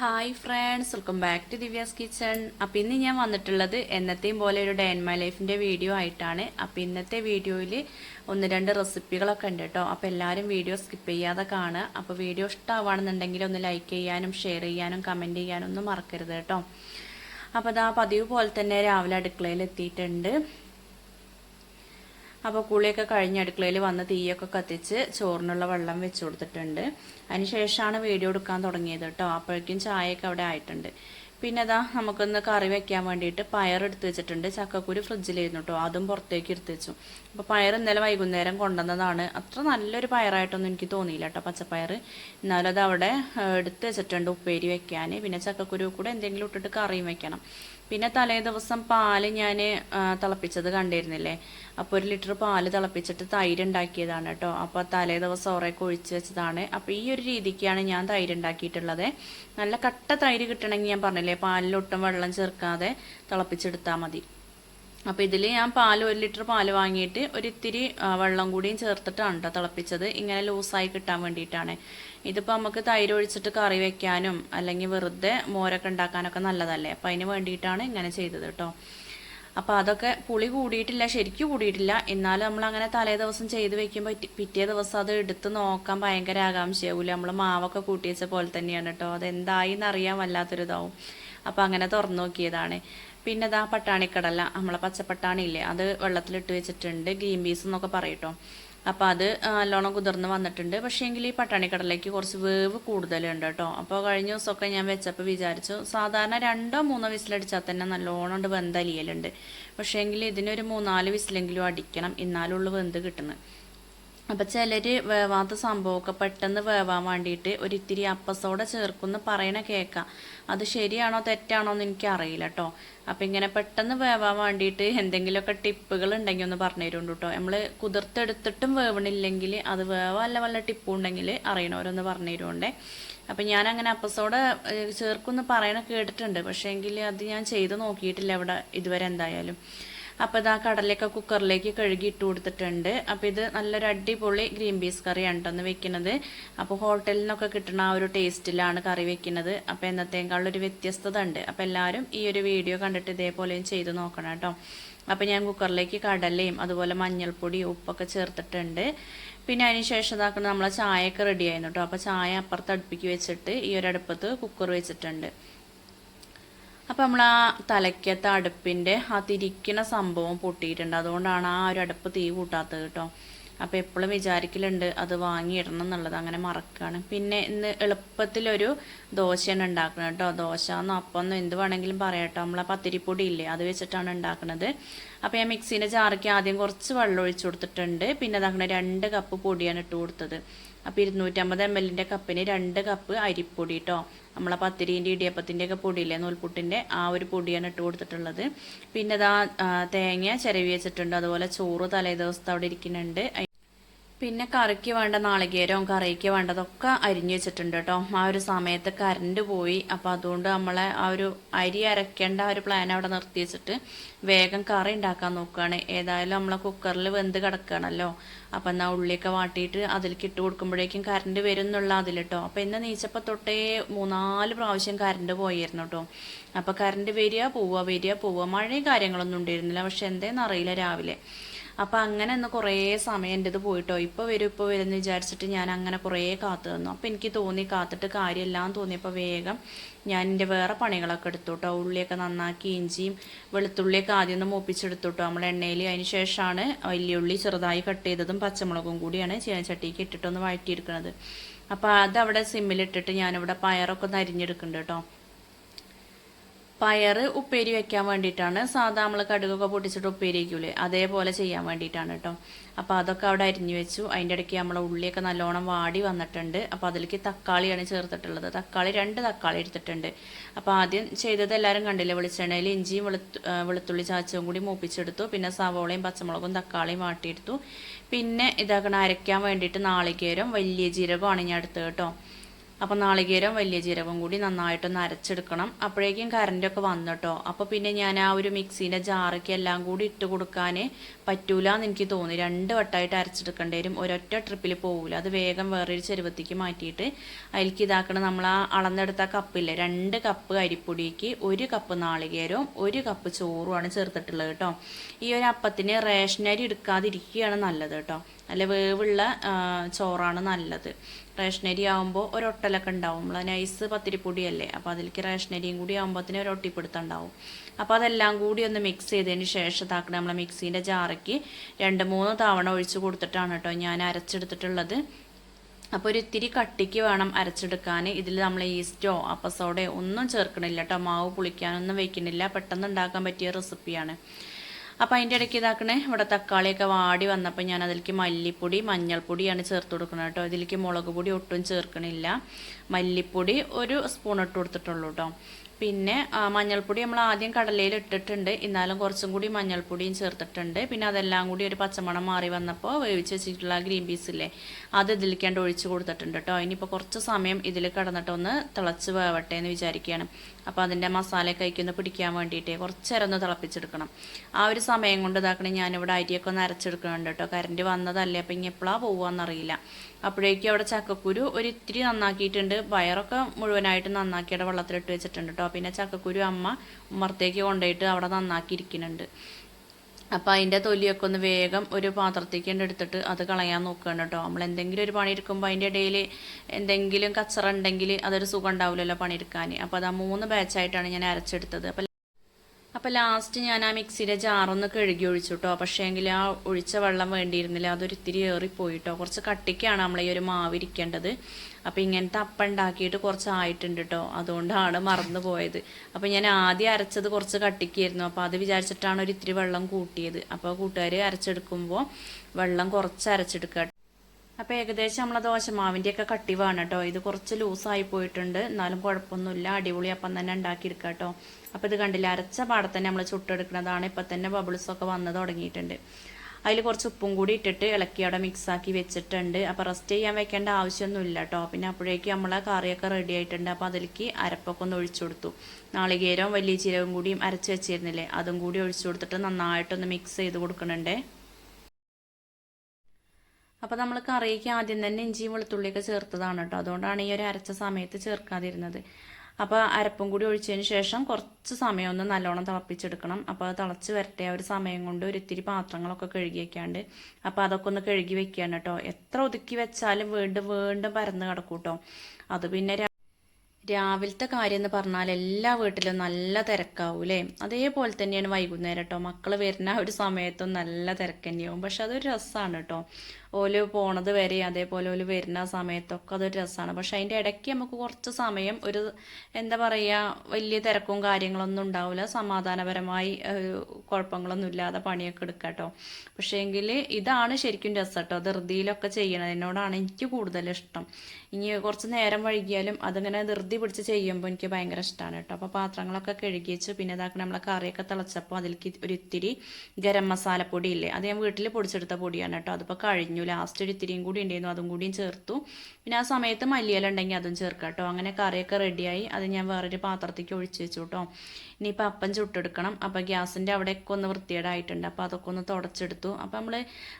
Hi friends welcome back to Divya's kitchen അപ്പം ഇന്ന് ഞാൻ വന്നിട്ടുള്ളത് എന്നത്തെയും പോലെ ഒരു ഡേ ആൻഡ് മൈ ലൈഫിന്റെ വീഡിയോ ആയിട്ടാണ്. അപ്പം ഇന്നത്തെ വീഡിയോയിൽ ഒന്ന് രണ്ട് റെസിപ്പികളൊക്കെ ഉണ്ട് കേട്ടോ അപ്പോൾ എല്ലാവരും വീഡിയോ സ്കിപ്പ് ചെയ്യാതെ കാണുക. അപ്പോൾ വീഡിയോ ഇഷ്ടമാവുകയാണെന്നുണ്ടെങ്കിൽ ഒന്ന് ലൈക്ക് ചെയ്യാനും ഷെയർ ചെയ്യാനും കമന്റ് ചെയ്യാനും ഒന്നും മറക്കരുത് കേട്ടോ അപ്പോൾ അതാ പതിവ് പോലെ തന്നെ രാവിലെ അടുക്കളയിൽ എത്തിയിട്ടുണ്ട്. അപ്പോൾ കുളിയൊക്കെ കഴിഞ്ഞ് അടുക്കളയിൽ വന്ന് തീയൊക്കെ കത്തിച്ച് ചോറിനുള്ള വെള്ളം വെച്ച് കൊടുത്തിട്ടുണ്ട്. അതിന് ശേഷമാണ് വീഡിയോ എടുക്കാൻ തുടങ്ങിയത് കേട്ടോ. അപ്പോഴേക്കും ചായയൊക്കെ അവിടെ ആയിട്ടുണ്ട്. പിന്നെ അതാ നമുക്കൊന്ന് കറി വെക്കാൻ വേണ്ടിയിട്ട് പയർ എടുത്ത് വെച്ചിട്ടുണ്ട്. ചക്കക്കുരു ഫ്രിഡ്ജിലിരുന്നു കേട്ടോ. അതും പുറത്തേക്ക് എടുത്ത് വെച്ചു. അപ്പോൾ പയർ ഇന്നലെ വൈകുന്നേരം കൊണ്ടുവന്നതാണ്. അത്ര നല്ലൊരു പയറായിട്ടൊന്നും എനിക്ക് തോന്നിയില്ല കേട്ടോ പച്ചപ്പയർ എന്നാലും അത് അവിടെ എടുത്ത് വെച്ചിട്ടുണ്ട് ഉപ്പേരി വെക്കാൻ. പിന്നെ ചക്കക്കുരു കൂടെ എന്തെങ്കിലും ഇട്ടിട്ട് കറിയും വെക്കണം. പിന്നെ തലേ ദിവസം പാൽ ഞാൻ തിളപ്പിച്ചത് കണ്ടിരുന്നില്ലേ? അപ്പോൾ ഒരു ലിറ്റർ പാൽ തിളപ്പിച്ചിട്ട് തൈര് ഉണ്ടാക്കിയതാണ് കേട്ടോ. അപ്പോൾ തലേ ദിവസം ഉറയൊക്കെ ഒഴിച്ച് വെച്ചതാണ്. അപ്പോൾ ഈ ഒരു രീതിക്കാണ് ഞാൻ തൈര് ഉണ്ടാക്കിയിട്ടുള്ളത്. നല്ല കട്ട തൈര് കിട്ടണമെങ്കിൽ ഞാൻ പറഞ്ഞില്ലേ പാലിലൊട്ടും വെള്ളം ചേർക്കാതെ തിളപ്പിച്ചെടുത്താൽ മതി. അപ്പോൾ ഇതിൽ ഞാൻ പാൽ ഒരു ലിറ്റർ പാൽ വാങ്ങിയിട്ട് ഒരിത്തിരി വെള്ളം കൂടിയും ചേർത്തിട്ടാണ് കേട്ടോ തിളപ്പിച്ചത്. ഇങ്ങനെ ലൂസായി കിട്ടാൻ വേണ്ടിയിട്ടാണ്. ഇതിപ്പോൾ നമുക്ക് തൈര് ഒഴിച്ചിട്ട് കറി വെക്കാനും അല്ലെങ്കിൽ വെറുതെ മോരൊക്കെ ഉണ്ടാക്കാനൊക്കെ നല്ലതല്ലേ? അപ്പോൾ അതിന് വേണ്ടിയിട്ടാണ് ഇങ്ങനെ ചെയ്തത് കേട്ടോ അപ്പോൾ അതൊക്കെ പുളി കൂടിയിട്ടില്ല ശരിക്കും കൂടിയിട്ടില്ല. എന്നാലും നമ്മൾ അങ്ങനെ തലേ ദിവസം ചെയ്ത് വെക്കുമ്പോൾ പിറ്റേ ദിവസം അത് എടുത്ത് നോക്കാൻ ഭയങ്കര ആകാംക്ഷയാവൂല നമ്മൾ മാവൊക്കെ കൂട്ടി വെച്ച പോലെ തന്നെയാണ് കേട്ടോ അത് എന്തായി എന്നറിയാൻ വല്ലാത്തൊരിതാവും. അപ്പോൾ അങ്ങനെ തുറന്നു നോക്കിയതാണ്. പിന്നെ ഇതാ പട്ടാണിക്കടല നമ്മളെ പച്ചപ്പട്ടാണി ഇല്ലേ അത് വെള്ളത്തിലിട്ട് വെച്ചിട്ടുണ്ട് ഗ്രീൻ പീസ് എന്നൊക്കെ പറയട്ടോ അപ്പോൾ അത് നല്ലോണം കുതിർന്ന് വന്നിട്ടുണ്ട്. പക്ഷേ എങ്കിൽ ഈ പട്ടാണിക്കടലേക്ക് കുറച്ച് വേവ് കൂടുതലുണ്ട് കേട്ടോ അപ്പോൾ കഴിഞ്ഞ ദിവസമൊക്കെ ഞാൻ വെച്ചപ്പോൾ വിചാരിച്ചു സാധാരണ രണ്ടോ മൂന്നോ വിസിലടിച്ചാൽ തന്നെ നല്ലോണം ഉണ്ട് വെന്തലിയലുണ്ട്. പക്ഷേ എങ്കിൽ ഇതിനൊരു മൂന്നാൽ വിസിലെങ്കിലും അടിക്കണം എന്നാലുള്ള വെന്ത് കിട്ടുന്നത്. അപ്പം ചിലർ വേവാത്ത സംഭവമൊക്കെ പെട്ടെന്ന് വേവാൻ വേണ്ടിയിട്ട് ഒരിത്തിരി അപ്പസോടെ ചേർക്കുമെന്ന് പറയണ കേൾക്കാം അത് ശരിയാണോ തെറ്റാണോ എന്ന് എനിക്ക് അറിയില്ല കേട്ടോ അപ്പം ഇങ്ങനെ പെട്ടെന്ന് വേവാൻ വേണ്ടിയിട്ട് എന്തെങ്കിലുമൊക്കെ ടിപ്പുകൾ ഉണ്ടെങ്കിൽ ഒന്ന് പറഞ്ഞു തരുന്നുണ്ട് കേട്ടോ നമ്മൾ കുതിർത്തെടുത്തിട്ടും വേവണില്ലെങ്കിൽ അത് വേവല്ല വല്ല ടിപ്പും ഉണ്ടെങ്കിൽ അറിയണവരൊന്ന് പറഞ്ഞു തരുമുണ്ടേ അപ്പം ഞാൻ അങ്ങനെ അപ്പസോട ചേർക്കുമെന്ന് പറയണ കേട്ടിട്ടുണ്ട്. പക്ഷേ എങ്കിൽ അത് ഞാൻ ചെയ്ത് നോക്കിയിട്ടില്ല ഇവിടെ ഇതുവരെ എന്തായാലും. അപ്പോൾ ഇതാ കടലയൊക്കെ കുക്കറിലേക്ക് കഴുകി ഇട്ട് കൊടുത്തിട്ടുണ്ട് അപ്പോൾ ഇത് നല്ലൊരു അടിപൊളി ഗ്രീൻ പീസ് കറിയാണ് കേട്ടോ ഒന്ന് വെക്കുന്നത്. അപ്പോൾ ഹോട്ടലിൽ നിന്നൊക്കെ കിട്ടുന്ന ആ ഒരു ടേസ്റ്റിലാണ് കറി വെക്കുന്നത്. അപ്പോൾ എന്നത്തേക്കാളൊരു വ്യത്യസ്തത ഉണ്ട് അപ്പോൾ എല്ലാവരും ഈ ഒരു വീഡിയോ കണ്ടിട്ട് ഇതേപോലെയും ചെയ്ത് നോക്കണം കേട്ടോ അപ്പോൾ ഞാൻ കുക്കറിലേക്ക് കടലയും അതുപോലെ മഞ്ഞൾപ്പൊടി ഉപ്പൊക്കെ ചേർത്തിട്ടുണ്ട്. പിന്നെ അതിന് ശേഷം ഇതാക്കുന്നത് നമ്മളെ ചായയൊക്കെ റെഡി ആയിരുന്നു കേട്ടോ അപ്പോൾ ചായ അപ്പുറത്ത് അടുപ്പിക്ക് വെച്ചിട്ട് ഈ ഒരു അടുപ്പത്ത് കുക്കർ വെച്ചിട്ടുണ്ട്. അപ്പോൾ നമ്മൾ ആ തലയ്ക്കത്തെ അടുപ്പിന്റെ ആ തിരിക്കുന്ന സംഭവം പൊട്ടിയിട്ടുണ്ട്. അതുകൊണ്ടാണ് ആ ഒരു അടുപ്പ് തീ കൂട്ടാത്തത് കേട്ടോ. അപ്പോൾ എപ്പോഴും വിചാരിക്കലുണ്ട് അത് വാങ്ങിയിടണം എന്നുള്ളത്. അങ്ങനെ മറക്കുകയാണ് പിന്നെ ഇന്ന് എളുപ്പത്തിലൊരു ദോശയാണ് ഉണ്ടാക്കുന്നത് കേട്ടോ. ദോശ എന്നോ അപ്പമെന്നോ എന്ത് വേണമെങ്കിലും പറയാട്ടോ നമ്മളെ പത്തിരിപ്പൊടി ഇല്ലേ അത് വെച്ചിട്ടാണ് ഉണ്ടാക്കുന്നത് അപ്പോൾ ഞാൻ മിക്സീന്റെ ജാറയ്ക്ക് ആദ്യം കുറച്ച് വെള്ളം ഒഴിച്ചു കൊടുത്തിട്ടുണ്ട്. പിന്നെ അതങ്ങനെ രണ്ട് കപ്പ് പൊടിയാണ് ഇട്ട് കൊടുത്തത്. അപ്പോൾ ഇരുന്നൂറ്റമ്പത് എം എല്ലിന്റെ കപ്പിന് രണ്ട് കപ്പ് അരിപ്പൊടി കേട്ടോ നമ്മളെ പത്തിരീന്റെ ഇടിയപ്പത്തിന്റെ ഒക്കെ പൊടിയില്ലേ നൂൽപുട്ടിന്റെ ആ ഒരു പൊടിയാണ് ഇട്ട് കൊടുത്തിട്ടുള്ളത്. പിന്നെ ഇതാ തേങ്ങ ചിരവി വെച്ചിട്ടുണ്ട്. അതുപോലെ ചോറ് തലേ ദിവസത്തെ അവിടെ ഇരിക്കുന്നുണ്ട്. പിന്നെ കറിക്ക് വേണ്ട നാളികേരവും കറിക്ക് വേണ്ടതൊക്കെ അരിഞ്ഞു വെച്ചിട്ടുണ്ട് കേട്ടോ. ആ ഒരു സമയത്ത് കറണ്ട് പോയി. അപ്പോൾ അതുകൊണ്ട് നമ്മളെ ആ ഒരു അരി അരക്കേണ്ട ഒരു പ്ലാൻ അവിടെ നിർത്തി വെച്ചിട്ട് വേഗം കറി ഉണ്ടാക്കാൻ നോക്കുകയാണ് ഏതായാലും നമ്മളെ കുക്കറിൽ വെന്ത് കിടക്കുകയാണല്ലോ അപ്പം എന്നാൽ ഉള്ളിയൊക്കെ വാട്ടിയിട്ട് അതിലേക്ക് ഇട്ട് കൊടുക്കുമ്പോഴേക്കും കറണ്ട് വരും എന്നുള്ള അതിൽ കേട്ടോ അപ്പോൾ ഇന്ന് നീച്ചപ്പോൾ തൊട്ടേ മൂന്നാൽ പ്രാവശ്യം കറണ്ട് പോയിരുന്നു കേട്ടോ അപ്പോൾ കറണ്ട് വരിക പോവുക വരിക പോവുക. മഴയും കാര്യങ്ങളൊന്നും ഉണ്ടായിരുന്നില്ല. പക്ഷെ എന്തേന്ന് അറിയില്ല രാവിലെ. അപ്പം അങ്ങനെ ഒന്ന് കുറേ സമയം എന്റെത് പോയിട്ടോ. ഇപ്പോൾ വരും ഇപ്പോൾ വരും എന്ന് വിചാരിച്ചിട്ട് ഞാൻ അങ്ങനെ കുറേ കാത്തു തന്നു അപ്പൊ എനിക്ക് തോന്നി കാത്തിട്ട് കാര്യമെല്ലാം തോന്നിയപ്പോൾ വേഗം ഞാൻ എന്റെ വേറെ പണികളൊക്കെ എടുത്തു കേട്ടോ ഉള്ളിയൊക്കെ നന്നാക്കി ഇഞ്ചിയും വെളുത്തുള്ളിയൊക്കെ ആദ്യം ഒന്ന് മൂപ്പിച്ചെടുത്തു കേട്ടോ നമ്മൾ എണ്ണയിൽ അതിന് ശേഷമാണ് വലിയുള്ളി ചെറുതായി കട്ട് ചെയ്തതും പച്ചമുളകും കൂടിയാണ് ചീനച്ചട്ടിക്ക് ഇട്ടിട്ടൊന്ന് വഴറ്റിയെടുക്കുന്നത് അപ്പോൾ അതവിടെ സിമ്മിലിട്ടിട്ട് ഞാനിവിടെ പയറൊക്കെ ഒന്ന് അരിഞ്ഞെടുക്കുന്നുണ്ട് കേട്ടോ. പയർ ഉപ്പേരി വെക്കാൻ വേണ്ടിയിട്ടാണ്. സാധാ നമ്മൾ കടുകൊക്കെ പൊട്ടിച്ചിട്ട് ഉപ്പേരി വയ്ക്കൂലേ അതേപോലെ ചെയ്യാൻ വേണ്ടിയിട്ടാണ് കേട്ടോ അപ്പോൾ അതൊക്കെ അവിടെ അരിഞ്ഞു വെച്ചു. അതിന്റെ ഇടയ്ക്ക് നമ്മളെ ഉള്ളിയൊക്കെ നല്ലോണം വാടി വന്നിട്ടുണ്ട്. അപ്പോൾ അതിലേക്ക് തക്കാളിയാണ് ചേർത്തിട്ടുള്ളത്. തക്കാളി രണ്ട് തക്കാളി എടുത്തിട്ടുണ്ട്. അപ്പോൾ ആദ്യം ചെയ്തത് എല്ലാവരും കണ്ടില്ലേ വെളിച്ചെണ്ണയിൽ ഇഞ്ചിയും വെളുത്തു വെളുത്തുള്ളി ചാച്ചവും കൂടി മൂപ്പിച്ചെടുത്തു. പിന്നെ സവോളയും പച്ചമുളകും തക്കാളിയും വാട്ടിയെടുത്തു. പിന്നെ ഇതാക്കണം അരയ്ക്കാൻ വേണ്ടിയിട്ട് നാളികേരം വലിയ ജീരകമാണ് ഞാൻ എടുത്തത് കേട്ടോ അപ്പോൾ നാളികേരം വലിയ ജീരകം കൂടി നന്നായിട്ടൊന്ന് അരച്ചെടുക്കണം. അപ്പോഴേക്കും കറണ്ടൊക്കെ വന്നിട്ടോ അപ്പോൾ പിന്നെ ഞാൻ ആ ഒരു മിക്സീന്റെ ജാറൊക്കെ എല്ലാം കൂടി ഇട്ട് കൊടുക്കാൻ പറ്റൂല എന്ന് എനിക്ക് തോന്നി. രണ്ട് വട്ടമായിട്ട് അരച്ചെടുക്കേണ്ടി വരും. ഒരൊറ്റ ട്രിപ്പിൽ പോകില്ല അത് വേഗം വേറൊരു ചെരുവത്തേക്ക് മാറ്റിയിട്ട് അതിലേക്ക് ഇതാക്കണം നമ്മൾ ആ അളന്നെടുത്ത കപ്പില്ലേ രണ്ട് കപ്പ് അരിപ്പൊടിക്ക് ഒരു കപ്പ് നാളികേരവും ഒരു കപ്പ് ചോറുമാണ് ചേർത്തിട്ടുള്ളത് കേട്ടോ ഈ ഒരു അപ്പത്തിന് റേഷനരി എടുക്കാതിരിക്കുകയാണ് നല്ലത് കേട്ടോ നല്ല വേവുള്ള ചോറാണ് നല്ലത്. റേഷനരി ആകുമ്പോൾ ഒരൊട്ടലൊക്കെ ഉണ്ടാവും. നമ്മൾ നൈസ് പത്തിരിപ്പൊടിയല്ലേ? അപ്പോൾ അതിലേക്ക് റേഷനരിയും കൂടി ആകുമ്പോഴത്തേനും ഒരു ഒട്ടിപ്പിടുത്തുണ്ടാവും. അപ്പോൾ അതെല്ലാം കൂടി ഒന്ന് മിക്സ് ചെയ്തതിന് ശേഷം താക്കണ നമ്മളെ മിക്സീന്റെ ജാറയ്ക്ക് രണ്ട് മൂന്ന് തവണ ഒഴിച്ച് കൊടുത്തിട്ടാണ് കേട്ടോ ഞാൻ അരച്ചെടുത്തിട്ടുള്ളത്. അപ്പോൾ ഒരു ഇത്തിരി കട്ടിക്ക് വേണം അരച്ചെടുക്കാൻ ഇതിൽ നമ്മൾ ഈസ്റ്റോ അപ്പസോഡയോ ഒന്നും ചേർക്കണില്ല കേട്ടോ. മാവ് പുളിക്കാനൊന്നും വെക്കണില്ല. പെട്ടെന്ന് ഉണ്ടാക്കാൻ പറ്റിയ റെസിപ്പിയാണ് അപ്പോൾ അതിന്റെ ഇടയ്ക്ക് ഇതാക്കണേ ഇവിടെ തക്കാളിയൊക്കെ വാടി വന്നപ്പോൾ ഞാൻ അതിലേക്ക് മല്ലിപ്പൊടി മഞ്ഞൾപ്പൊടിയാണ് ചേർത്ത് കൊടുക്കുന്നത് കേട്ടോ. ഇതിലേക്ക് മുളക് പൊടി ഒട്ടും ചേർക്കണില്ല. മല്ലിപ്പൊടി ഒരു സ്പൂൺ ഇട്ട് കൊടുത്തിട്ടുള്ളൂ കേട്ടോ. പിന്നെ മഞ്ഞൾപ്പൊടി നമ്മൾ ആദ്യം കടലയിൽ ഇട്ടിട്ടുണ്ട്. എന്നാലും കുറച്ചും കൂടി മഞ്ഞൾപ്പൊടിയും ചേർത്തിട്ടുണ്ട്. പിന്നെ അതെല്ലാം കൂടി ഒരു പച്ചമണം മാറി വന്നപ്പോൾ വേവിച്ച് വെച്ചിട്ടുള്ള ഗ്രീൻ പീസ് ഇല്ലേ അത് ഇതിലേക്കാണ്ട് ഒഴിച്ച് കൊടുത്തിട്ടുണ്ട് കേട്ടോ. ഇനിയിപ്പോൾ കുറച്ച് സമയം ഇതിൽ കിടന്നിട്ട് ഒന്ന് തിളച്ച് വേവട്ടെ എന്ന് വിചാരിക്കുകയാണ്. അപ്പോൾ അതിന്റെ മസാലയൊക്കെ കഴിക്കുന്ന പിടിക്കാൻ വേണ്ടിയിട്ട് കുറച്ച് നേരം ഒന്ന് തിളപ്പിച്ചെടുക്കണം. ആ ഒരു സമയം കൊണ്ട് ഇതാക്കണേ ഞാനിവിടെ അരിയൊക്കെ ഒന്ന് അരച്ചെടുക്കുന്നുണ്ട് കേട്ടോ. കറണ്ട് വന്നതല്ലേ അപ്പോൾ ഇനി എപ്പോഴാണ് പോകുകയെന്നറിയില്ല അപ്പോഴേക്കും അവിടെ ചക്കക്കുരു ഒരു ഇത്തിരി നന്നാക്കിയിട്ടുണ്ട്. വയറൊക്കെ മുഴുവനായിട്ട് നന്നാക്കി അവിടെ വെള്ളത്തിലിട്ട് വെച്ചിട്ടുണ്ട് കേട്ടോ പിന്നെ ചക്കക്കുരു അമ്മ ഉമ്മറത്തേക്ക് കൊണ്ടുപോയിട്ട് അവിടെ നന്നാക്കിയിരിക്കുന്നുണ്ട്. അപ്പോൾ അതിന്റെ തൊലിയൊക്കെ ഒന്ന് വേഗം ഒരു പാത്രത്തേക്ക് എടുത്തിട്ട് അത് കളയാൻ നോക്കുകയാണ് കേട്ടോ നമ്മൾ എന്തെങ്കിലും ഒരു പണി എടുക്കുമ്പോൾ അതിന്റെ ഇടയിൽ എന്തെങ്കിലും കച്ചറ ഉണ്ടെങ്കിൽ അതൊരു സുഖം ഉണ്ടാവില്ലല്ലോ പണിയെടുക്കാൻ. അപ്പോൾ അത് ആ മൂന്ന് ബാച്ചായിട്ടാണ് ഞാൻ അരച്ചെടുത്തത്. അപ്പോൾ അപ്പോൾ ലാസ്റ്റ് ഞാൻ ആ മിക്സിയിലെ ജാറൊന്ന് കഴുകി ഒഴിച്ചു കേട്ടോ പക്ഷേ എങ്കിൽ ആ ഒഴിച്ച വെള്ളം വേണ്ടിയിരുന്നില്ല. അതൊരു ഇത്തിരി ഏറിപ്പോയി കുറച്ച് കട്ടിക്കാണ് നമ്മളെ ഈ ഒരു മാവ് ഇരിക്കേണ്ടത്. അപ്പോൾ ഇങ്ങനത്തെ അപ്പം ഉണ്ടാക്കിയിട്ട് കുറച്ച് ആയിട്ടുണ്ട് കേട്ടോ അതുകൊണ്ടാണ് മറന്നു പോയത്. അപ്പോൾ ഞാൻ ആദ്യം അരച്ചത് കുറച്ച് കട്ടിക്കായിരുന്നു. അപ്പോൾ അത് വിചാരിച്ചിട്ടാണ് ഒരു ഇത്തിരി വെള്ളം കൂട്ടിയത്. അപ്പോൾ കൂട്ടുകാർ അരച്ചെടുക്കുമ്പോൾ വെള്ളം കുറച്ച് അരച്ചെടുക്കുക അപ്പോൾ ഏകദേശം നമ്മളെ ദോശമാവിന്റെയൊക്കെ കട്ടി വേണം കേട്ടോ ഇത് കുറച്ച് ലൂസായി പോയിട്ടുണ്ട്. എന്നാലും കുഴപ്പമൊന്നുമില്ല. അടിപൊളി അപ്പം തന്നെ ഉണ്ടാക്കിയെടുക്കാം കേട്ടോ അപ്പോൾ ഇത് കണ്ടില്ല അരച്ച പാടത്ത് തന്നെ നമ്മൾ ചുട്ടെടുക്കുന്നതാണ്. ഇപ്പം തന്നെ ബബിൾസൊക്കെ വന്ന് തുടങ്ങിയിട്ടുണ്ട്. അതിൽ കുറച്ച് ഉപ്പും കൂടി ഇട്ടിട്ട് ഇളക്കി അവിടെ മിക്സാക്കി വെച്ചിട്ടുണ്ട്. അപ്പോൾ റെസ്റ്റ് ചെയ്യാൻ വെക്കേണ്ട ആവശ്യമൊന്നുമില്ല കേട്ടോ. പിന്നെ അപ്പോഴേക്കും നമ്മളെ കറിയൊക്കെ റെഡി ആയിട്ടുണ്ട്. അപ്പോൾ അതിലേക്ക് അരപ്പൊക്കെ ഒന്ന് ഒഴിച്ചു കൊടുത്തു. നാളികേരവും വലിയ ചീരവും കൂടിയും അരച്ച് വെച്ചിരുന്നില്ലേ അതും കൂടി ഒഴിച്ചു കൊടുത്തിട്ട് നന്നായിട്ടൊന്ന് മിക്സ് ചെയ്ത് കൊടുക്കണുണ്ടേ അപ്പോൾ നമ്മൾ കറിക്ക് ആദ്യം തന്നെ ഇഞ്ചിയും വെളുത്തുള്ളിയൊക്കെ ചേർത്തതാണ് കേട്ടോ. അതുകൊണ്ടാണ് ഈ ഒരു അരച്ച സമയത്ത് ചേർക്കാതിരുന്നത്. അപ്പോൾ അരപ്പും കൂടി ഒഴിച്ചതിന് ശേഷം കുറച്ച് സമയം ഒന്ന് നല്ലോണം തിളപ്പിച്ചെടുക്കണം. അപ്പോൾ അത് തിളച്ച് വരട്ടെ ആ ഒരു സമയം കൊണ്ട് ഒരു ഇത്തിരി പാത്രങ്ങളൊക്കെ കഴുകി വെക്കാണ്ട് അപ്പോൾ അതൊക്കെ ഒന്ന് കഴുകി വെക്കുകയാണ് കേട്ടോ എത്ര ഒതുക്കി വെച്ചാലും വീണ്ടും വീണ്ടും പരന്ന് കിടക്കും കേട്ടോ അത് പിന്നെ രാവിലത്തെ കാര്യം എന്ന് പറഞ്ഞാൽ എല്ലാ വീട്ടിലും നല്ല തിരക്കാവും അല്ലേ അതേപോലെ തന്നെയാണ് വൈകുന്നേരം കേട്ടോ മക്കൾ വരുന്ന ഒരു സമയത്തും നല്ല തിരക്ക് തന്നെയാവും. പക്ഷെ അതൊരു രസമാണ് കേട്ടോ ഓൽ പോണത് വരെ അതേപോലെ ഓൽ വരുന്ന സമയത്തൊക്കെ അതൊരു രസമാണ് പക്ഷെ അതിന്റെ ഇടയ്ക്ക് നമുക്ക് കുറച്ച് സമയം ഒരു എന്താ പറയുക വലിയ തിരക്കും കാര്യങ്ങളൊന്നും ഉണ്ടാവില്ല സമാധാനപരമായി കുഴപ്പങ്ങളൊന്നും ഇല്ലാതെ പണിയൊക്കെ എടുക്കാം കേട്ടോ പക്ഷേ എങ്കിൽ ഇതാണ് ശരിക്കും രസം കേട്ടോ ധൃതിയിലൊക്കെ ചെയ്യണതിനോടാണ് എനിക്ക് കൂടുതൽ ഇഷ്ടം. ഇനി കുറച്ച് നേരം വൈകിയാലും അതിങ്ങനെ ധൃതി പിടിച്ച് ചെയ്യുമ്പോൾ എനിക്ക് ഭയങ്കര ഇഷ്ടമാണ് കേട്ടോ അപ്പോൾ പാത്രങ്ങളൊക്കെ കഴുകി വെച്ച് പിന്നെ ഇതാക്കണം നമ്മളെ കറിയൊക്കെ തിളച്ചപ്പോൾ അതിലേക്ക് ഒരു ഇത്തിരി ഗരം മസാലപ്പൊടി ഇല്ലേ അത് ഞാൻ വീട്ടിൽ പൊടിച്ചെടുത്ത പൊടിയാണ് കേട്ടോ അതിപ്പോൾ കഴിഞ്ഞു. ലാസ്റ്റ് ഒരു ഇത്തിരിയും കൂടി ഉണ്ടായിരുന്നു അതും കൂടിയും ചേർത്തു. പിന്നെ ആ സമയത്ത് മല്ലിയില ഉണ്ടെങ്കിൽ അതും ചേർക്കാം കേട്ടോ. അങ്ങനെ കറിയൊക്കെ റെഡിയായി അത് ഞാൻ വേറൊരു പാത്രത്തേക്ക് ഒഴിച്ച് വെച്ചു കേട്ടോ. ഇനിയിപ്പോൾ അപ്പം ചുട്ടെടുക്കണം. അപ്പോൾ ഗ്യാസിന്റെ അവിടെയൊക്കെ ഒന്ന് വൃത്തികേടായിട്ടുണ്ട്. അപ്പോൾ അതൊക്കെ ഒന്ന് തുടച്ചെടുത്തു. അപ്പോൾ നമ്മൾ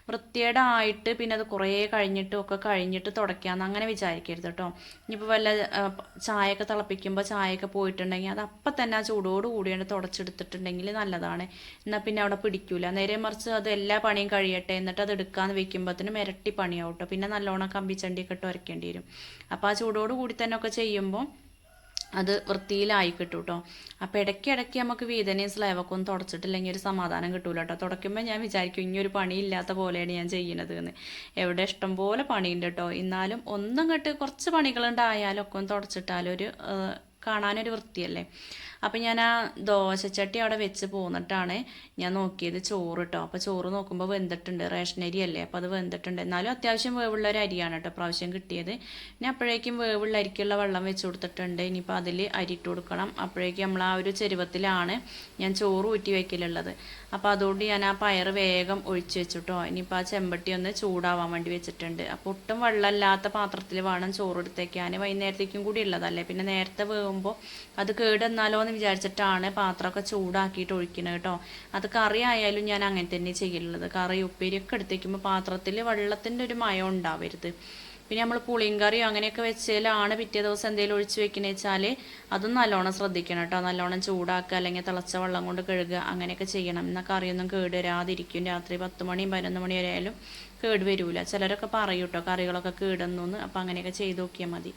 വൃത്തികേടായിട്ട് പിന്നെ അത് കുറേ കഴിഞ്ഞിട്ടും ഒക്കെ കഴിഞ്ഞിട്ട് തുടയ്ക്കാമെന്ന് അങ്ങനെ വിചാരിക്കരുത് കേട്ടോ. ഇനിയിപ്പോൾ വല്ല ചായയൊക്കെ തിളപ്പിക്കുമ്പോൾ ചായയൊക്കെ പോയിട്ടുണ്ടെങ്കിൽ അത് അപ്പം തന്നെ ആ ചൂടോട് കൂടിയാണ് തുടച്ചെടുത്തിട്ടുണ്ടെങ്കിൽ നല്ലതാണ്. എന്നാൽ പിന്നെ അവിടെ പിടിക്കൂല. നേരെ മറിച്ച് അത് എല്ലാ പണിയും കഴിയട്ടെ. എന്നിട്ട് അത് എടുക്കാമെന്ന് വെക്കുമ്പോഴത്തേനും ഇരട്ടി പണിയാവും കേട്ടോ. പിന്നെ നല്ലോണം കമ്പിച്ചണ്ടിയൊക്കെ ഇട്ട് ഉരയ്ക്കേണ്ടി വരും. അപ്പോൾ ആ ചൂടോട് കൂടി തന്നെ ഒക്കെ ചെയ്യുമ്പോൾ അത് വൃത്തിയിലായി കിട്ടും കേട്ടോ അപ്പോൾ ഇടയ്ക്ക് ഇടയ്ക്ക് നമുക്ക് വേദനയും സ്ലൈവൊക്കെ ഒന്നും തുടച്ചിട്ടില്ലെങ്കിൽ ഒരു സമാധാനം കിട്ടൂല കേട്ടോ തുടയ്ക്കുമ്പോൾ ഞാൻ വിചാരിക്കും ഇനിയൊരു ഒരു പണിയില്ലാത്ത പോലെയാണ് ഞാൻ ചെയ്യുന്നത് എന്ന് എവിടെ ഇഷ്ടം പോലെ പണിയുണ്ട് കേട്ടോ എന്നാലും ഒന്നും കെട്ട് കുറച്ച് പണികളുണ്ടായാലും ഒക്കെ ഒന്ന് തുടച്ചിട്ടാലും ഒരു കാണാനൊരു വൃത്തിയല്ലേ? അപ്പം ഞാൻ ആ ദോശച്ചട്ടി അവിടെ വെച്ച് പോന്നിട്ടാണ് ഞാൻ നോക്കിയത് ചോറ് കേട്ടോ അപ്പോൾ ചോറ് നോക്കുമ്പോൾ വെന്തിട്ടുണ്ട് റേഷൻ അരി അല്ലേ? അപ്പോൾ അത് വെന്തിട്ടുണ്ട്. എന്നാലും അത്യാവശ്യം വേവുള്ള ഒരു അരിയാണ് കേട്ടോ പ്രാവശ്യം കിട്ടിയത്. പിന്നെ അപ്പോഴേക്കും വേവുള്ള അരിക്കുള്ള വെള്ളം വെച്ച് കൊടുത്തിട്ടുണ്ട്. ഇനിയിപ്പോൾ അതിൽ അരി ഇട്ട് കൊടുക്കണം. അപ്പോഴേക്കും നമ്മൾ ആ ഒരു ചെരുവത്തിലാണ് ഞാൻ ചോറ് ഊറ്റി വയ്ക്കലുള്ളത് അപ്പോൾ അതുകൊണ്ട് ഞാൻ ആ പയർ വേഗം ഒഴിച്ച് വെച്ചിട്ടോ. ഇനിയിപ്പോൾ ആ ചെമ്പട്ടി ഒന്ന് ചൂടാവാൻ വേണ്ടി വെച്ചിട്ടുണ്ട്. അപ്പോൾ ഒട്ടും വെള്ളമില്ലാത്ത പാത്രത്തിൽ വേണം ചോറ് എടുത്തേക്കാൻ. വൈകുന്നേരത്തേക്കും കൂടി ഉള്ളതല്ലേ? പിന്നെ നേരത്തെ വേകുമ്പോൾ അത് കേടെന്നാലോ എന്ന് വിചാരിച്ചിട്ടാണ് പാത്രമൊക്കെ ചൂടാക്കിയിട്ട് ഒഴിക്കുന്നത് കേട്ടോ. അത് കറി ആയാലും ഞാൻ അങ്ങനെ തന്നെ ചെയ്യലുള്ളത്. കറി ഉപ്പേരിയൊക്കെ എടുത്തേക്കുമ്പോൾ പാത്രത്തിൽ വെള്ളത്തിന്റെ ഒരു മയം ഉണ്ടാവരുത്. പിന്നെ നമ്മൾ പുളിയും കറിയോ അങ്ങനെയൊക്കെ വെച്ചാലാണ് പിറ്റേ ദിവസം എന്തെങ്കിലും ഒഴിച്ച് വെക്കുന്നത് വെച്ചാൽ അതും നല്ലോണം ശ്രദ്ധിക്കണം കേട്ടോ. നല്ലോണം ചൂടാക്കുക അല്ലെങ്കിൽ തിളച്ച വെള്ളം കൊണ്ട് കഴുകുക അങ്ങനെയൊക്കെ ചെയ്യണം. എന്നാൽ കറിയൊന്നും കേട് വരാതിരിക്കും രാത്രി പത്ത് മണിയും പതിനൊന്ന് മണി വരെ ആയാലും വരില്ല ചിലരൊക്കെ പറയും കറികളൊക്കെ കേടുന്നു അപ്പം അങ്ങനെയൊക്കെ ചെയ്ത് നോക്കിയാൽ മതി.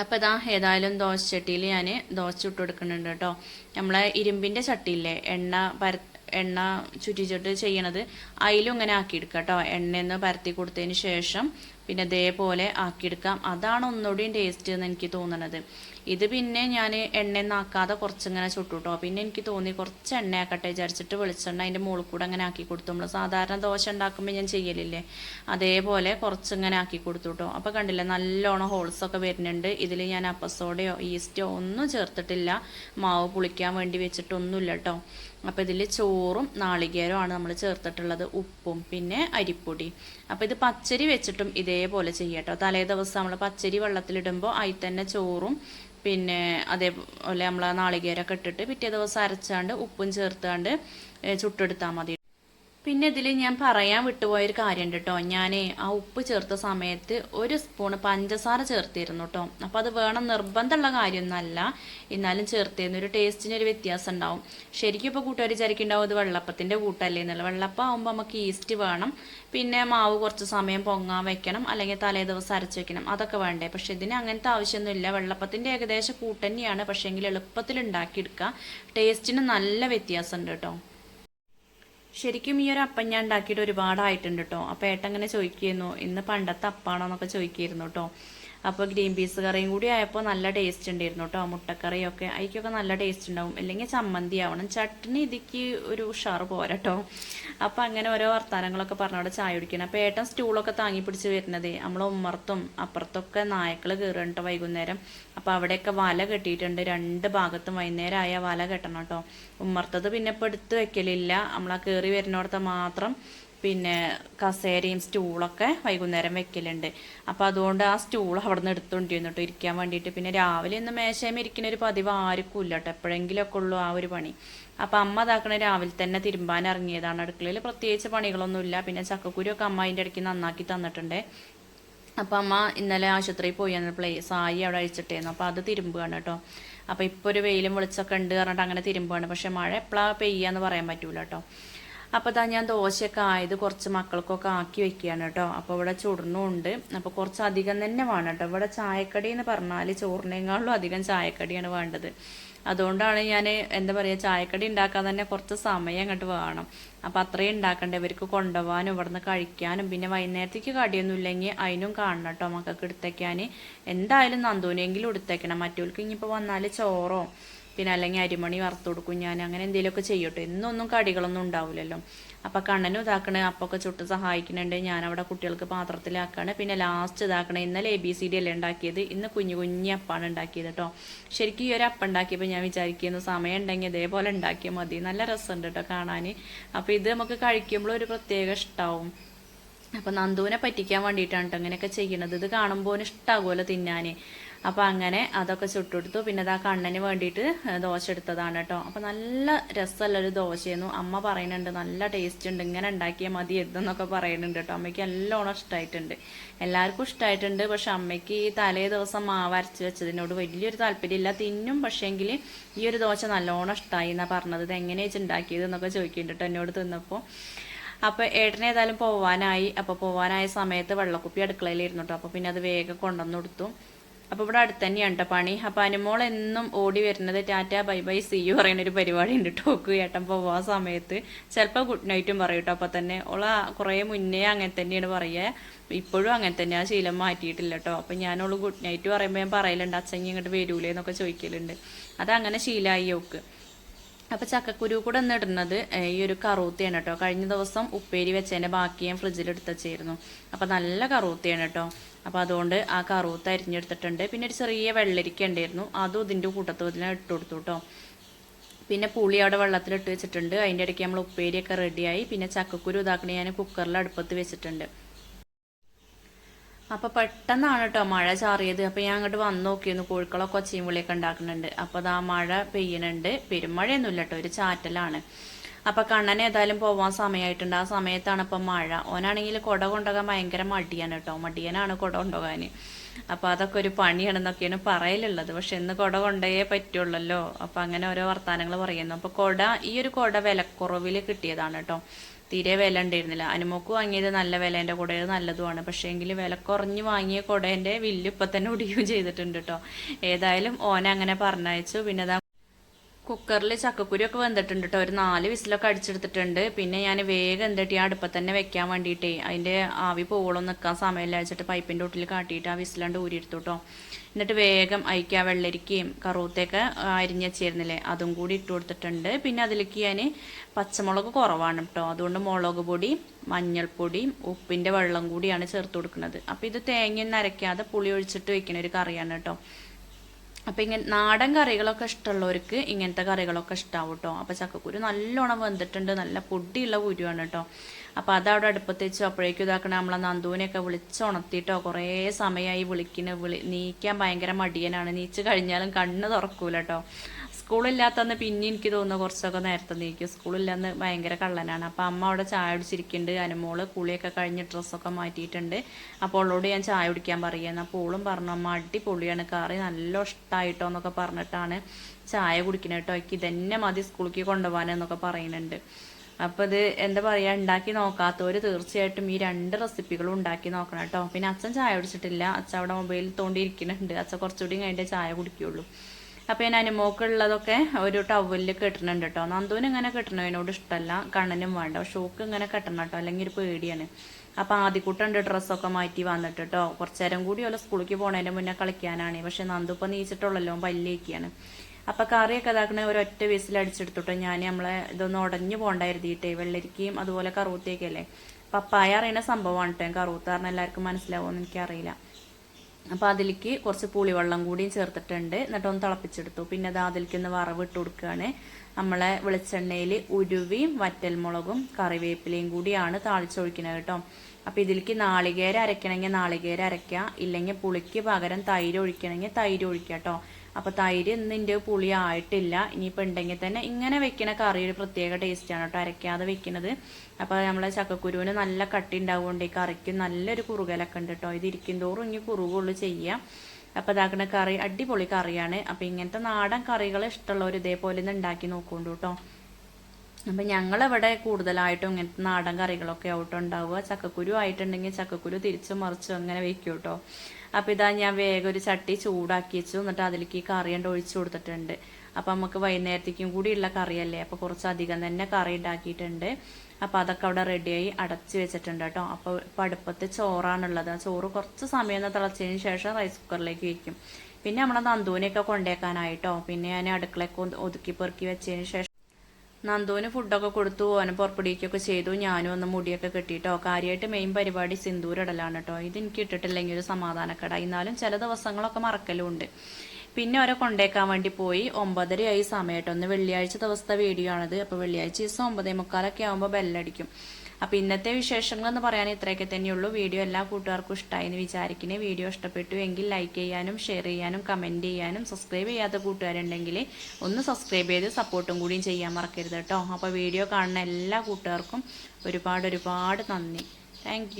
അപ്പോൾ ഇതാ ഏതായാലും ദോശ ചട്ടിയിൽ ഞാൻ ദോശ ചുട്ട് കൊടുക്കുന്നുണ്ട് കേട്ടോ. നമ്മളെ ഇരുമ്പിന്റെ ചട്ടിയില്ലേ എണ്ണ പര എണ്ണ ചുറ്റിച്ചിട്ട് ചെയ്യണത് അതിലും ഇങ്ങനെ ആക്കിയെടുക്കുക കേട്ടോ. എണ്ണയൊന്ന് പരത്തി കൊടുത്തതിന് ശേഷം പിന്നെ ഇതേപോലെ ആക്കിയെടുക്കാം. അതാണ് ഒന്നുകൂടിയും ടേസ്റ്റ് എന്ന് എനിക്ക് തോന്നണത്. ഇത് പിന്നെ ഞാൻ എണ്ണയൊന്നും ആക്കാതെ കുറച്ചിങ്ങനെ ചുട്ടു കേട്ടോ പിന്നെ എനിക്ക് തോന്നി കുറച്ച് എണ്ണ ആക്കട്ടെ വിചാരിച്ചിട്ട് വെളിച്ചെണ്ണ അതിന്റെ മുകളിൽ കൂടെ അങ്ങനെ ആക്കി കൊടുത്തു. നമ്മൾ സാധാരണ ദോശ ഉണ്ടാക്കുമ്പോൾ ഞാൻ ചെയ്യലില്ലേ? അതേപോലെ കുറച്ചിങ്ങനെ ആക്കി കൊടുത്തു കേട്ടോ അപ്പോൾ കണ്ടില്ലേ നല്ലോണം ഹോൾസൊക്കെ വരുന്നുണ്ട്. ഇതിൽ ഞാൻ അപ്പസോഡയോ ഈസ്റ്റോ ഒന്നും ചേർത്തിട്ടില്ല. മാവ് പുളിക്കാൻ വേണ്ടി വെച്ചിട്ടൊന്നുമില്ല കേട്ടോ അപ്പോൾ ഇതിൽ ചോറും നാളികേരവും ആണ് നമ്മൾ ചേർത്തിട്ടുള്ളത്. ഉപ്പും പിന്നെ അരിപ്പൊടി. അപ്പോൾ ഇത് പച്ചരി വെച്ചിട്ടും ഇതേപോലെ ചെയ്യട്ടോ തലേ ദിവസം നമ്മൾ പച്ചരി വെള്ളത്തിലിടുമ്പോൾ അതിൽ തന്നെ ചോറും പിന്നെ അതേപോലെ നമ്മൾ നാളികേരമൊക്കെ ഇട്ടിട്ട് പിറ്റേ ദിവസം അരച്ചാണ്ട് ഉപ്പും ചേർത്താണ്ട് ചുട്ടെടുത്താൽ മതി. പിന്നെ ഇതിൽ ഞാൻ പറയാൻ വിട്ടുപോയൊരു കാര്യമുണ്ട് കേട്ടോ ഞാൻ ആ ഉപ്പ് ചേർത്ത സമയത്ത് ഒരു സ്പൂൺ പഞ്ചസാര ചേർത്തിരുന്നു കേട്ടോ അപ്പോൾ അത് വേണം നിർബന്ധമുള്ള കാര്യമൊന്നുമല്ല എന്നാലും ചേർത്തിരുന്നു ഒരു ടേസ്റ്റിന് ഒരു വ്യത്യാസം ഉണ്ടാവും ശരിക്കും ഇപ്പോൾ കൂട്ടുകാർ വിചാരിക്കുന്നുണ്ടാവും ഇത് വെള്ളപ്പത്തിന്റെ കൂട്ടല്ലേ എന്നുള്ള വെള്ളപ്പം ആകുമ്പോൾ നമുക്ക് ഈസ്റ്റ് വേണം. പിന്നെ മാവ് കുറച്ച് സമയം പൊങ്ങാൻ വെക്കണം. അല്ലെങ്കിൽ തലേ ദിവസം അരച്ച് വെക്കണം. അതൊക്കെ വേണ്ടേ. പക്ഷേ ഇതിന് അങ്ങനത്തെ ആവശ്യമൊന്നുമില്ല വെള്ളപ്പത്തിന്റെ ഏകദേശം കൂട്ടന്നെയാണ്. പക്ഷേങ്കിൽ എളുപ്പത്തിൽ ഉണ്ടാക്കിയെടുക്കുക ടേസ്റ്റിന് നല്ല വ്യത്യാസമുണ്ട് കേട്ടോ ശരിക്കും ഈ ഒരു അപ്പം ഞാൻ ഉണ്ടാക്കിയിട്ട് ഒരുപാടായിട്ടുണ്ട് കേട്ടോ അപ്പോൾ ഏട്ടൻ അങ്ങനെ ചോദിക്കുന്നു ഇന്ന് പണ്ടത്തെ അപ്പാണോ? എന്നൊക്കെ ചോദിക്കായിരുന്നു കേട്ടോ അപ്പോൾ ഗ്രീൻ പീസ് കറിയും കൂടി ആയപ്പോൾ നല്ല ടേസ്റ്റ് ഉണ്ടായിരുന്നു കേട്ടോ മുട്ടക്കറിയൊക്കെ. അതിക്കൊക്കെ നല്ല ടേസ്റ്റ് ഉണ്ടാവും അല്ലെങ്കിൽ ചമ്മന്തി ആവണം. ചട്ടിനി ഇതിക്ക് ഒരു ഉഷാറ് പോരട്ടോ അപ്പോൾ അങ്ങനെ ഓരോ വർത്താനങ്ങളൊക്കെ പറഞ്ഞവിടെ ചായ കുടിക്കണം. അപ്പോൾ ഏട്ടൻ സ്റ്റൂളൊക്കെ താങ്ങി പിടിച്ച് വരുന്നത്. നമ്മൾ ഉമ്മർത്തും അപ്പുറത്തൊക്കെ നായക്കൾ കയറുന്നുണ്ട് വൈകുന്നേരം. അപ്പോൾ അവിടെയൊക്കെ വല കെട്ടിയിട്ടുണ്ട്. രണ്ട് ഭാഗത്തും വൈകുന്നേരം ആയ വല കെട്ടണം കേട്ടോ ഉമ്മർത്തത് പിന്നെ ഇപ്പോൾ എടുത്ത് വെക്കലില്ല. നമ്മളാ കയറി വരുന്നിടത്ത് മാത്രം പിന്നെ കസേരയും സ്റ്റൂളൊക്കെ വൈകുന്നേരം വെക്കലുണ്ട്. അപ്പോൾ അതുകൊണ്ട് ആ സ്റ്റൂൾ അവിടെ നിന്ന് എടുത്തുകൊണ്ടിരുന്നു കേട്ടോ ഇരിക്കാൻ വേണ്ടിയിട്ട്. പിന്നെ രാവിലെ ഒന്ന് മേശയും ഇരിക്കുന്ന ഒരു പതിവ് ആർക്കും ഇല്ല കേട്ടോ എപ്പോഴെങ്കിലുമൊക്കെ ഉള്ളൂ ആ ഒരു പണി. അപ്പം അമ്മ അതാക്കണ രാവിലെ തന്നെ തിരുമ്പാൻ ഇറങ്ങിയതാണ്. അടുക്കളയിൽ പ്രത്യേകിച്ച് പണികളൊന്നുമില്ല പിന്നെ ചക്കക്കുരിയൊക്കെ അമ്മ അതിന്റെ ഇടയ്ക്ക് നന്നാക്കി തന്നിട്ടുണ്ട്. അപ്പം അമ്മ ഇന്നലെ ആശുപത്രിയിൽ പോയി വന്നപ്പോഴേ സായി അവിടെ അഴിച്ചിട്ടേന്നു. അപ്പോൾ അത് തിരുമ്പുകയാണ് കേട്ടോ അപ്പോൾ ഇപ്പോൾ ഒരു വെയിലും വെളിച്ചൊക്കെ ഉണ്ട് പറഞ്ഞിട്ട് അങ്ങനെ തിരുമ്പുകയാണ്. പക്ഷേ മഴ എപ്പോഴാണ് പെയ്യാന്ന് പറയാൻ പറ്റൂല കേട്ടോ അപ്പോൾ ഇതാ ഞാൻ ദോശയൊക്കെ ആയത് കുറച്ച് മക്കൾക്കൊക്കെ ആക്കി വെക്കുകയാണ് കേട്ടോ. അപ്പോൾ ഇവിടെ ചുടണുണ്ട്. അപ്പോൾ കുറച്ച് അധികം തന്നെ വേണം കേട്ടോ. ഇവിടെ ചായക്കടി എന്ന് പറഞ്ഞാൽ ചോറിനേക്കാളും അധികം ചായക്കടിയാണ് വേണ്ടത്. അതുകൊണ്ടാണ് ഞാൻ എന്താ പറയുക ചായക്കടി ഉണ്ടാക്കാൻ തന്നെ കുറച്ച് സമയം അങ്ങോട്ട് വേണം. അപ്പം അത്രയും ഉണ്ടാക്കണ്ടേ. ഇവർക്ക് കൊണ്ടുപോകാനും ഇവിടുന്ന് കഴിക്കാനും. പിന്നെ വൈകുന്നേരത്തേക്ക് കടിയൊന്നും ഇല്ലെങ്കിൽ അതിനും കാണണം കേട്ടോ മക്കൾക്ക് എടുത്തേക്കാൻ. എന്തായാലും നന്ദൂനെങ്കിലും എടുത്തേക്കണം. മറ്റവർക്ക് ഇനിയിപ്പോൾ വന്നാൽ ചോറോ പിന്നെ അല്ലെങ്കിൽ അരിമണി വറുത്ത് കൊടുക്കും ഞാൻ അങ്ങനെ എന്തെങ്കിലുമൊക്കെ ചെയ്യട്ടെ. എന്നൊന്നും കടികളൊന്നും ഉണ്ടാവില്ലല്ലോ അപ്പൊ കണ്ണനും ഇതാക്കണ അപ്പൊക്കെ ചുട്ട് സഹായിക്കുന്നുണ്ട്. ഞാൻ അവിടെ കുട്ടികൾക്ക് പാത്രത്തിലാക്കാണ്. പിന്നെ ലാസ്റ്റ് ഇതാക്കണ ഇന്നലെ എ ബി സി ഡി അല്ലേ ഉണ്ടാക്കിയത്? ഇന്ന് കുഞ്ഞു കുഞ്ഞു അപ്പാണ് ഉണ്ടാക്കിയത് കേട്ടോ ശരിക്കും ഈ ഒരു അപ്പം ഉണ്ടാക്കിയപ്പോൾ ഞാൻ വിചാരിക്കുന്നു സമയം ഉണ്ടെങ്കിൽ ഇതേപോലെ ഉണ്ടാക്കിയാൽ മതി. നല്ല രസമുണ്ട് കേട്ടോ കാണാൻ അപ്പോൾ ഇത് നമുക്ക് കഴിക്കുമ്പോൾ ഒരു പ്രത്യേക ഇഷ്ടമാവും അപ്പം നന്ദുവിനെ പറ്റിക്കാൻ വേണ്ടിയിട്ടാണ് കേട്ടോ അങ്ങനെയൊക്കെ ചെയ്യണത്. ഇത് കാണുമ്പോൾ ഇഷ്ടമാകുമല്ലോ തിന്നാൻ അപ്പോൾ അങ്ങനെ അതൊക്കെ ചുട്ടെടുത്തു. പിന്നെ ആ കണ്ണന് വേണ്ടിയിട്ട് ദോശ എടുത്തതാണ് കേട്ടോ. അപ്പോൾ നല്ല രസമുള്ളൊരു ദോശയെന്നു അമ്മ പറയുന്നുണ്ട് നല്ല ടേസ്റ്റ് ഉണ്ട്. ഇങ്ങനെ ഉണ്ടാക്കിയാൽ മതി എന്നൊക്കെ പറയുന്നുണ്ട് കേട്ടോ. അമ്മയ്ക്ക് നല്ലോണം ഇഷ്ടമായിട്ടുണ്ട് എല്ലാവർക്കും ഇഷ്ടമായിട്ടുണ്ട് പക്ഷെ അമ്മയ്ക്ക് ഈ തലേ ദിവസം മാവ് അരച്ച് വെച്ചതിനോട് വലിയൊരു താല്പര്യമില്ല. തിന്നും പക്ഷേങ്കിൽ ഈ ഒരു ദോശ നല്ലോണം ഇഷ്ടമായി എന്നാണ് പറഞ്ഞത്. ഇത് എങ്ങനെയാ ഉണ്ടാക്കിയത് എന്നൊക്കെ ചോദിക്കുന്നുണ്ട് കേട്ടോ എന്നോട് തിന്നപ്പോൾ അപ്പോൾ ഏട്ടനെ ഏതായാലും പോവാനായി. അപ്പോൾ പോവാനായ സമയത്ത് വെള്ളക്കുപ്പി അടുക്കളയിലിരുന്നു കേട്ടോ. അപ്പോൾ പിന്നെ അത് വേഗം കൊണ്ടുവന്നു കൊടുത്തു. അപ്പോൾ ഇവിടെ അടുത്ത് തന്നെയാണ് കേട്ടോ പണി. അപ്പോൾ അനുമോൾ എന്നും ഓടി വരുന്നത് tata bye bye see you പറയുന്ന ഒരു പരിപാടി ഉണ്ട് ടോക്ക് ഏട്ടൻ പോവാ സമയത്ത്. ചിലപ്പോൾ ഗുഡ് നൈറ്റും പറയും കേട്ടോ അപ്പോൾ തന്നെ ഓള കുറേ മുന്നേ അങ്ങനെ തന്നെയാണ് പറയുക. ഇപ്പോഴും അങ്ങനെ തന്നെ. ആ ശീലം മാറ്റിയിട്ടില്ല കേട്ടോ അപ്പം ഞാനോൾ ഗുഡ് നൈറ്റ് പറയുമ്പോൾ ഞാൻ പറയലുണ്ട് അച്ഛൻ ഇങ്ങോട്ട് വരൂലേ എന്നൊക്കെ ചോദിക്കലുണ്ട്. അതങ്ങനെ ശീലമായി ഓക്ക്. അപ്പോൾ ചക്കക്കുരു കൂടെ ഒന്ന് ഇടുന്നത് ഈ ഒരു കറൂത്തിയാണ് കേട്ടോ കഴിഞ്ഞ ദിവസം ഉപ്പേരി വെച്ചതിന്റെ ബാക്കി ഞാൻ ഫ്രിഡ്ജിൽ എടുത്ത് വെച്ചായിരുന്നു അപ്പോൾ നല്ല കറൂത്തിയാണ് കേട്ടോ അപ്പോൾ അതുകൊണ്ട് ആ കറുവത്ത് അരിഞ്ഞെടുത്തിട്ടുണ്ട്. പിന്നെ ഒരു ചെറിയ വെള്ളരിക്ക ഉണ്ടായിരുന്നു. അതും ഇതിന്റെ കൂട്ടത്തിൽ ഇട്ട് കൊടുത്തു കേട്ടോ പിന്നെ പുളി അവിടെ വെള്ളത്തിലിട്ട് വെച്ചിട്ടുണ്ട്. അതിന്റെ ഇടയ്ക്ക് നമ്മൾ ഉപ്പേരിയൊക്കെ റെഡിയായി പിന്നെ ചക്കക്കുരു ഇതാക്കണേ ഞാൻ കുക്കറിൽ അടുപ്പത്ത് വെച്ചിട്ടുണ്ട്. അപ്പോൾ പെട്ടെന്നാണ് കേട്ടോ മഴ ചാറിയത്. അപ്പോൾ ഞാൻ അങ്ങോട്ട് വന്ന് നോക്കിയിരുന്നു. കോഴിക്കളൊക്കെ ഒച്ചയും വിളിയൊക്കെ ഉണ്ടാക്കുന്നുണ്ട്. അപ്പോൾ അത് ആ മഴ പെയ്യുന്നുണ്ട് പെരുമഴയൊന്നുമില്ല കേട്ടോ ഒരു ചാറ്റലാണ്. അപ്പൊ കണ്ണൻ ഏതായാലും പോവാൻ സമയമായിട്ടുണ്ട് ആ സമയത്താണ് ഇപ്പൊ മഴ. ഓനാണെങ്കിൽ കുട കൊണ്ടുപോകാൻ ഭയങ്കര മടിയാണ് കേട്ടോ. മടിയനാണ് കുട കൊണ്ടുപോകാൻ അപ്പൊ അതൊക്കെ ഒരു പണിയാണെന്നൊക്കെയാണ് പറയലുള്ളത്. പക്ഷെ ഇന്ന് കുട കൊണ്ടേ പറ്റുള്ളല്ലോ. അപ്പൊ അങ്ങനെ ഓരോ വർത്താനങ്ങൾ പറയുന്നു. അപ്പൊ കുട ഈ ഒരു കുട വിലക്കുറവിൽ കിട്ടിയതാണ് കേട്ടോ. തീരെ വില ഉണ്ടായിരുന്നില്ല. അനുമോക്ക് വാങ്ങിയത് നല്ല വിലേന്റെ കൂടെ നല്ലതുമാണ്. പക്ഷേ എങ്കിൽ വില കുറഞ്ഞ് വാങ്ങിയ കുടേന്റെ വില്ല് ഇപ്പം തന്നെ ഒടിയുകയും ചെയ്തിട്ടുണ്ട് കേട്ടോ. ഏതായാലും ഓനെ അങ്ങനെ പറഞ്ഞയച്ചു. പിന്നെ കുക്കറിൽ ചക്കക്കുരിയൊക്കെ വെന്തിട്ടുണ്ട് കേട്ടോ ഒരു നാല് വിസിലൊക്കെ അടിച്ചെടുത്തിട്ടുണ്ട്. പിന്നെ ഞാൻ വേഗം എന്തിട്ട് ഈ അടുപ്പത്ത് തന്നെ വെക്കാൻ വേണ്ടിയിട്ടേ അതിന്റെ ആവി പോകണം നിൽക്കാൻ സമയമില്ല വെച്ചിട്ട് പൈപ്പിന്റെ ഉള്ളിൽ കാട്ടിയിട്ട് ആ വിസിലാണ്ട് ഊരിയെടുത്തു കേട്ടോ എന്നിട്ട് വേഗം അയക്കുക വെള്ളരിക്കയും കറുവത്തൊക്കെ അരിഞ്ഞ് വെച്ചിരുന്നില്ലേ അതും കൂടി ഇട്ട് കൊടുത്തിട്ടുണ്ട്. പിന്നെ അതിലേക്ക് ഞാൻ പച്ചമുളക് കുറവാണ് കേട്ടോ അതുകൊണ്ട് മുളക് പൊടി മഞ്ഞൾപ്പൊടിയും ഉപ്പിന്റെ വെള്ളം കൂടിയാണ് ചേർത്ത് കൊടുക്കുന്നത്. അപ്പോൾ ഇത് തേങ്ങയൊന്നും അരയ്ക്കാതെ പുളി ഒഴിച്ചിട്ട് വെക്കുന്ന ഒരു കറിയാണ് കേട്ടോ അപ്പം ഇങ്ങനെ നാടൻ കറികളൊക്കെ ഇഷ്ടമുള്ളവർക്ക് ഇങ്ങനത്തെ കറികളൊക്കെ ഇഷ്ടാവും കേട്ടോ അപ്പം ചക്കക്കുരു നല്ലോണം വെന്തിട്ടുണ്ട്. നല്ല പൊടിയുള്ള കുരുവാണ് കേട്ടോ അപ്പോൾ അതവിടെ അടുപ്പത്ത് അപ്പോഴേക്കും ഇതാക്കണ നമ്മളെ നന്ദുവിനെയൊക്കെ വിളിച്ചുണർത്തിയിട്ടോ കുറേ സമയമായി വിളിക്കുന്ന വിളി നീക്കാൻ ഭയങ്കര മടിയനാണ്. നീച്ച് കഴിഞ്ഞാലും കണ്ണ് തുറക്കൂല കേട്ടോ സ്കൂളില്ലാത്തന്ന് പിന്നെ എനിക്ക് തോന്നുന്നു കുറച്ചൊക്കെ നേരത്തെ നീക്കും. സ്കൂളില്ലാന്ന് ഭയങ്കര കള്ളനാണ്. അപ്പോൾ അമ്മ അവിടെ ചായ കുടിച്ചിരിക്കുന്നുണ്ട്. അനുമോൾ കുളിയൊക്കെ കഴിഞ്ഞ് ഡ്രസ്സൊക്കെ മാറ്റിയിട്ടുണ്ട്. അപ്പോൾ അവളോട് ഞാൻ ചായ കുടിക്കാൻ പറയുന്നത് അപ്പോൾ ഓളും പറഞ്ഞു അമ്മ അടിപൊളിയാണ്. കറി നല്ല ഇഷ്ടമായിട്ടോ എന്നൊക്കെ പറഞ്ഞിട്ടാണ് ചായ കുടിക്കുന്നത് കേട്ടോ. എനിക്ക് ഇതന്നെ മതി സ്കൂളിലേക്ക് കൊണ്ടുപോകാനെന്നൊക്കെ പറയുന്നുണ്ട്. അപ്പോൾ ഇത് എന്താ പറയുക ഉണ്ടാക്കി നോക്കാത്തവർ തീർച്ചയായിട്ടും ഈ രണ്ട് റെസിപ്പികളും ഉണ്ടാക്കി നോക്കണം കേട്ടോ. പിന്നെ അച്ഛൻ ചായ കുടിച്ചിട്ടില്ല. അച്ഛൻ അവിടെ മൊബൈലിൽ തോണ്ടിയിരിക്കുന്നുണ്ട്. അച്ഛൻ കുറച്ചുകൂടി കഴിഞ്ഞിട്ട് ചായ കുടിക്കുള്ളൂ അപ്പോൾ ഞാൻ അനുമോക്കുള്ളതൊക്കെ ഒരു ടവലിൽ കെട്ടണുണ്ട് കേട്ടോ നന്ദുവിന് ഇങ്ങനെ കെട്ടണതിനോട് ഇഷ്ടമല്ല കണ്ണനും വേണ്ട. പക്ഷെ ഓക്ക് ഇങ്ങനെ കെട്ടണം കേട്ടോ അല്ലെങ്കിൽ ഒരു പേടിയാണ്. അപ്പോൾ ആദ്യക്കൂട്ടുണ്ട് ഡ്രസ്സൊക്കെ മാറ്റി വന്നിട്ട് കേട്ടോ കുറച്ച് നേരം കൂടി ഓല സ്കൂളിലേക്ക് പോണതിന്റെ മുന്നേ കളിക്കാനാണ്. പക്ഷെ നന്ദു ഇപ്പോൾ നീച്ചിട്ടുള്ളല്ലോ. പല്ലിയൊക്കെയാണ് അപ്പോൾ കറിയൊക്കെ ഇതാക്കണേ ഒരു ഒറ്റ വീസിൽ അടിച്ചെടുത്തിട്ട് ഞാൻ നമ്മളെ ഇതൊന്ന് ഉടഞ്ഞു പോകണ്ടായിരുന്നിട്ട് വെള്ളരിക്കയും അതുപോലെ കറുത്തേക്കല്ലേ പപ്പായ അറിയണ സംഭവമാണ് കേട്ടോ കറുത്താറിന് എല്ലാവർക്കും മനസ്സിലാവുമെന്ന് എനിക്കറിയില്ല. അപ്പോൾ അതിലേക്ക് കുറച്ച് പുളിവെള്ളം കൂടിയും ചേർത്തിട്ടുണ്ട്. എന്നിട്ട് ഒന്ന് തിളപ്പിച്ചെടുത്തു. പിന്നെ അത് അതിലേക്ക് ഒന്ന് വറവ് ഇട്ട് കൊടുക്കുകയാണ്. നമ്മളെ വെളിച്ചെണ്ണയിൽ ഉരുവിയും വറ്റൽമുളകും കറിവേപ്പിലയും കൂടിയാണ് താളിച്ചൊഴിക്കുന്നത് കേട്ടോ. അപ്പോൾ ഇതിലേക്ക് നാളികേര അരയ്ക്കണമെങ്കിൽ നാളികേര അരയ്ക്കുക. ഇല്ലെങ്കിൽ പുളിക്ക് പകരം തൈര് ഒഴിക്കണമെങ്കിൽ തൈര് ഒഴിക്കുക കേട്ടോ. അപ്പോൾ തൈര് ഇന്ന് ഇന്നിന്റെ പുളി ആയിട്ടില്ല. ഇനിയിപ്പോൾ ഉണ്ടെങ്കിൽ തന്നെ ഇങ്ങനെ വെക്കണ കറി ഒരു പ്രത്യേക ടേസ്റ്റാണ് കേട്ടോ. അരയ്ക്കാതെ വെക്കുന്നത് അപ്പോൾ നമ്മളെ ചക്കക്കുരുവിന് നല്ല കട്ടി ഉണ്ടാവുകൊണ്ട് ഈ കറിക്ക് നല്ലൊരു കുറുകലൊക്കെ ഉണ്ട് കേട്ടോ. ഇത് ഇരിക്കും തോറും ഇനി കുറുകുള്ളൂ ചെയ്യുക അപ്പോൾ ഇതാക്കുന്ന കറി അടിപൊളി കറിയാണ്. അപ്പോൾ ഇങ്ങനത്തെ നാടൻ കറികൾ ഇഷ്ടമുള്ളവർ ഇതേപോലെ ഒന്ന് ഉണ്ടാക്കി നോക്കുന്നുണ്ട് കേട്ടോ. അപ്പം ഞങ്ങളിവിടെ കൂടുതലായിട്ടും ഇങ്ങനത്തെ നാടൻ കറികളൊക്കെ ആവട്ടോ ചക്കക്കുരു ആയിട്ടുണ്ടെങ്കിൽ ചക്കക്കുരു തിരിച്ചു മറിച്ചു അങ്ങനെ വെക്കും കേട്ടോ. അപ്പോൾ ഇതാ ഞാൻ വേഗം ഒരു ചട്ടി ചൂടാക്കി വെച്ചു. എന്നിട്ട് അതിലേക്ക് ഈ കറി കൊണ്ട് ഒഴിച്ചു കൊടുത്തിട്ടുണ്ട്. അപ്പം നമുക്ക് വൈകുന്നേരത്തേക്കും കൂടിയുള്ള കറിയല്ലേ? അപ്പോൾ കുറച്ചധികം തന്നെ കറി ഉണ്ടാക്കിയിട്ടുണ്ട് അപ്പോൾ അതൊക്കെ അവിടെ റെഡിയായി അടച്ചു വെച്ചിട്ടുണ്ട് കേട്ടോ. അപ്പോൾ ഇപ്പോൾ അടുപ്പത്ത് ചോറാണുള്ളത്. ചോറ് കുറച്ച് സമയം തിളച്ചതിന് ശേഷം റൈസ് കുക്കറിലേക്ക് വെക്കും. പിന്നെ നമ്മളെ നന്ദുവിനെയൊക്കെ കൊണ്ടേക്കാനായിട്ടോ. പിന്നെ ഞാൻ അടുക്കളയൊക്കെ ഒതുക്കി പെറുക്കി വെച്ചതിന് ശേഷം നന്ദുവിന് ഫുഡൊക്കെ കൊടുത്തു ഓനെ പുറപ്പെടുവിക്കുകയൊക്കെ ചെയ്തു. ഞാനും ഒന്ന് മുടിയൊക്കെ കെട്ടിയിട്ടോ കാര്യമായിട്ട് മെയിൻ പരിപാടി സിന്ദൂരിടലാണ് കേട്ടോ ഇത് എനിക്ക് ഇട്ടിട്ടില്ലെങ്കിൽ ഒരു സമാധാനക്കട. എന്നാലും ചില ദിവസങ്ങളൊക്കെ മറക്കലുണ്ട് പിന്നെ അവരെ കൊണ്ടേക്കാൻ വേണ്ടി പോയി. ഒമ്പതരയായി സമയം കേട്ടോ ഒന്ന് വെള്ളിയാഴ്ച ദിവസത്തെ വീഡിയോ ആണത്. അപ്പോൾ വെള്ളിയാഴ്ച ദിവസം ഒമ്പതേ മുക്കാലൊക്കെ ആകുമ്പോൾ ബെല്ലടിക്കും അപ്പോൾ ഇന്നത്തെ വിശേഷങ്ങൾ എന്ന് പറയാൻ ഇത്രയൊക്കെ തന്നെയുള്ളൂ. വീഡിയോ എല്ലാ കൂട്ടുകാർക്കും ഇഷ്ടമായി എന്ന് വിചാരിക്കുന്നത് വീഡിയോ ഇഷ്ടപ്പെട്ടു എങ്കിൽ ലൈക്ക് ചെയ്യാനും ഷെയർ ചെയ്യാനും കമന്റ് ചെയ്യാനും സബ്സ്ക്രൈബ് ചെയ്യാത്ത കൂട്ടുകാരുണ്ടെങ്കിൽ ഒന്ന് സബ്സ്ക്രൈബ് ചെയ്ത് സപ്പോർട്ടും കൂടിയും ചെയ്യാൻ മറക്കരുത് കേട്ടോ. അപ്പോൾ വീഡിയോ കാണുന്ന എല്ലാ കൂട്ടുകാർക്കും ഒരുപാട് ഒരുപാട് നന്ദി. താങ്ക്